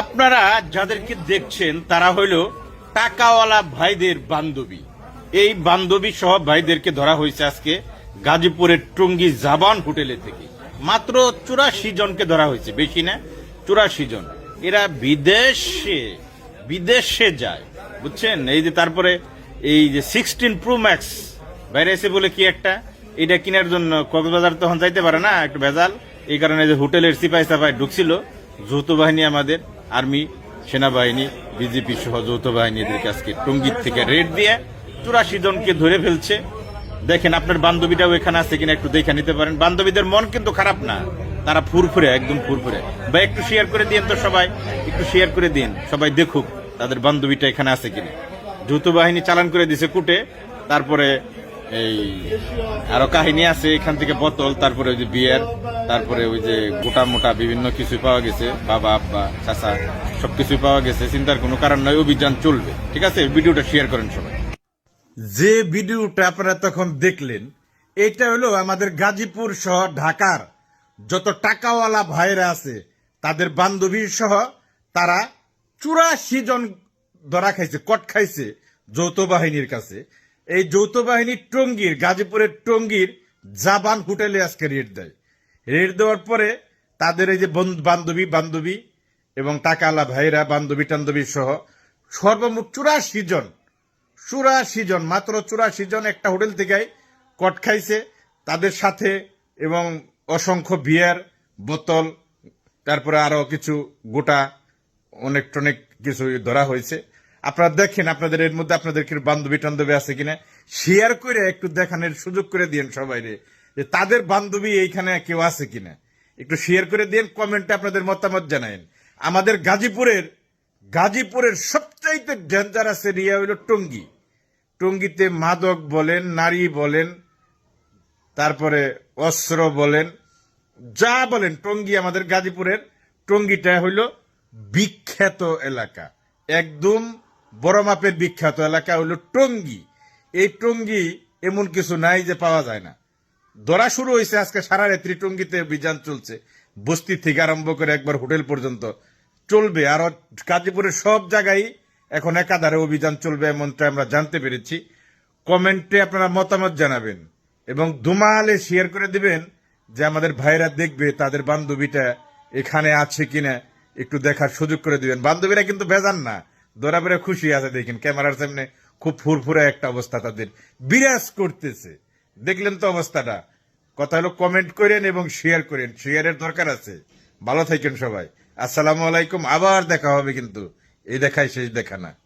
আপনারা যাদেরকে দেখছেন, তারা হইল টাকাওয়ালা ভাইদের বান্ধবী। এই বান্ধবী সহ ভাইদেরকে ধরা হয়েছে আজকে গাজীপুরের টঙ্গী জাবান হোটেলে থেকে। মাত্র চুরাশি জনকে ধরা হয়েছে, বেশি না, চুরাশি জন। এরা বিদেশে বিদেশে যায়, বুঝছেন? এই যে তারপরে এই যে সিক্সটিন প্রো ম্যাক্স বাইরে এসে বলে কি একটা? এটা কেনার জন্য কক্সবাজার তখন যাইতে পারে না, একটু ভেজাল। এই কারণে যে হোটেলের সিপাই সাপাই ঢুকছিল, যৌথ বাহিনী আমাদের। আর্মি, সেনাবাহিনী, বিজেপি সহ যৌথ বাহিনী এদেরকে আজকে টঙ্গীর থেকে রেড দিয়ে চুরাশি জনকে ধরে ফেলছে। দেখেন, আপনার বান্ধবীটাও এখানে আছে কিনা একটু দেখে নিতে পারেন। বান্ধবীদের মন কিন্তু খারাপ না। তারা ফুরফুরে, একদম ফুরফুরে। বা একটু শেয়ার করে দিন তো সবাই। একটু শেয়ার করে দিন। সবাই দেখুক তাদের বান্ধবীটা এখানে আছে কিনা। যৌথ বাহিনী চালান করে দিছে কুটে। তারপরে এই আরও কাহিনী আছে, এখান থেকে বোতল, তারপরে ওই যে বিয়ার, তারপরে ওই যে গোটা মোটা বিভিন্ন কিছু পাওয়া গেছে, বাবা, আব্বা, চাচা সবকিছু পাওয়া গেছে, চিন্তার কোনো কারণ নয় অভিযান চলবে। ঠিক আছে? ভিডিওটা শেয়ার করেন সবাই। যে ভিডিওটা আপনারা তখন দেখলেন, এটা হলো আমাদের গাজীপুর সহ ঢাকার যত টাকাওয়ালা ভাইরা আছে, তাদের বান্ধবী সহ তারা চুরাশি জন ধরা খাইছে, কট খাইছে যৌথ বাহিনীর কাছে। এই যৌথ বাহিনী টঙ্গীর, গাজীপুরের টঙ্গীর জাবান হোটেলে আজকে রেড দেয়। রেড দেওয়ার পরে তাদের এই যে বন্ধু- বান্ধবী বান্ধবী এবং টাকাওয়ালা ভাইরা বান্ধবী, টান্ধবী সহ সর্বমোট চুরাশি জন চুরাশি জন, মাত্র চুরাশি জন একটা হোটেল থেকে কট খাইছে। তাদের সাথে এবং অসংখ্য বিয়ার, বোতল, তারপরে আরও কিছু গোটা অনেক টনেক কিছু ধরা হয়েছে। আপনারা দেখেন আপনাদের এর মধ্যে আপনাদের বান্ধবী টান্ধবী আছে কিনা? শেয়ার করে একটু দেখানোর সুযোগ করে দিন সবাই যে তাদের বান্ধবী এইখানে কেউ আছে কিনা? একটু শেয়ার করে দিন কমেন্টে আপনাদের মতামত জানায়েন। আমাদের গাজীপুরের গাজীপুরের সবচাইতে ডেঞ্জারাস এরিয়া হইল টঙ্গী। টঙ্গিতে মাদক বলেন, নারী বলেন, তারপরে অস্ত্র বলেন, যা বলেন, টঙ্গী আমাদের গাজীপুরের, টঙ্গিটা হইল বিখ্যাত এলাকা। একদম বড় মাপের বিখ্যাত এলাকা হইল টঙ্গি। এই টঙ্গি এমন কিছু নাই যে পাওয়া যায় না। ধরা শুরু হয়েছে আজকে সারা রাত্রি টঙ্গিতে অভিযান চলছে। বস্তি থেকে আরম্ভ করে একবার হোটেল পর্যন্ত চলবে। আর গাজীপুরের সব জায়গায় এখন একাধারে অভিযান চলবে এমনটা আমরা জানতে পেরেছি। কমেন্টে আপনারা মতামত জানাবেন এবং দুমালে শেয়ার করে দিবেন যে আমাদের ভাইরা দেখবে তাদের বান্ধবীটা এখানে আছে কিনা একটু দেখার সুযোগ করে দিবেন। বান্ধবীরা কিন্তু বেজান না। দৌড়া বেড়ে খুশি আছে, দেখেন ক্যামেরার সামনে খুব ফুরফুরে একটা অবস্থা তাদের। বিরাজ করতেছে। দেখলেন তো অবস্থাটা। কথা হলো কমেন্ট করেন এবং শেয়ার করেন। শেয়ারের দরকার আছে। ভালো থাকেন সবাই। আসসালামু আলাইকুম। আবার দেখা হবে কিন্তু। এই দেখায় শেষ দেখা না।